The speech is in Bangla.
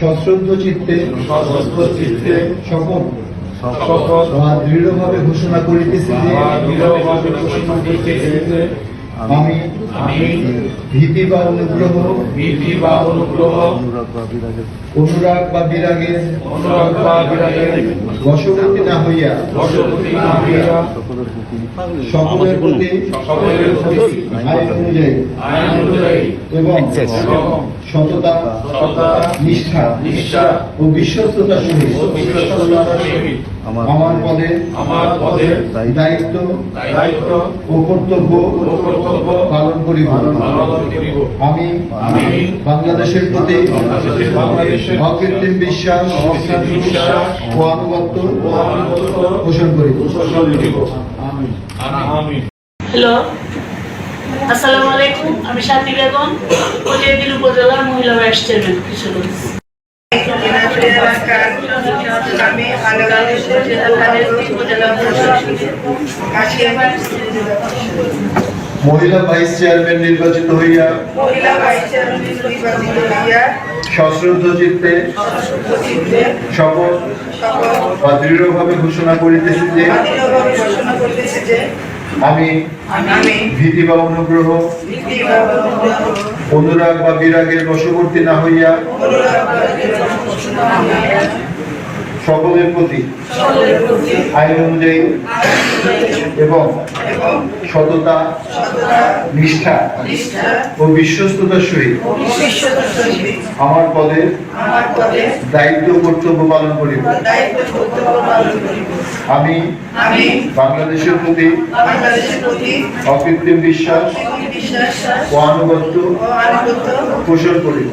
সশ্রদ্ধ চিত্তে চিত্তে শপথ শপথ দৃঢ়ভাবে ঘোষণা করিতেছি দৃঢ়ভাবে ঘোষণা করিতেছি আমি আমি ভীতি বা অনুগ্রহ ভীতি বা অনুগ্রহ অনুরাগ বা বিরাগের অনুরাগ বা বশবর্তী না হইয়া বশবর্তী না হইয়া সকলের প্রতি সকলের প্রতি আইন অনুযায়ী আইন অনুযায়ী এবং সততা সততা নিষ্ঠা নিষ্ঠা ও সহিত বিশ্বস্ততার সহিত আমার পদে আমার পদের দায়িত্ব দায়িত্ব ও কর্তব্য ও কর্তব্য পালন করিব। পালন করিব। আমি আমি বাংলাদেশের প্রতি অকৃত্রিম বিশ্বাস ও আনুগত্য পোষণ করিব। পোষণ করিব। আমি হ্যালো। আসসালামু আলাইকুম। আমি শান্তি বেগম কোটিয়াদিল উপজেলার মহিলা ভাইস চেয়ারম্যান কিশোরগঞ্জ। আমি উপজেলা মহিলা ভাইস চেয়ারম্যান নির্বাচিত হইয়া মহিলা ভাইস চেয়ারম্যান নির্বাচিত হইয়া সশ্রদ্ধ চিত্তে শপথ বা দৃঢ়ভাবে ঘোষণা করিতেছি যে আমি ভীতি বা অনুগ্রহ ভিত্তি বা অনুগ্রহ অনুরাগ বা বিরাগের বশবর্তী না হইয়া সকলের প্রতি আইন অনুযায়ী এবং সততা নিষ্ঠা ও বিশ্বস্ততার সহিত আমার পদে দায়িত্ব কর্তব্য পালন করিব। আমি বাংলাদেশের প্রতি অকৃত্রিম বিশ্বাস ও আনুগত্য পোষণ করিব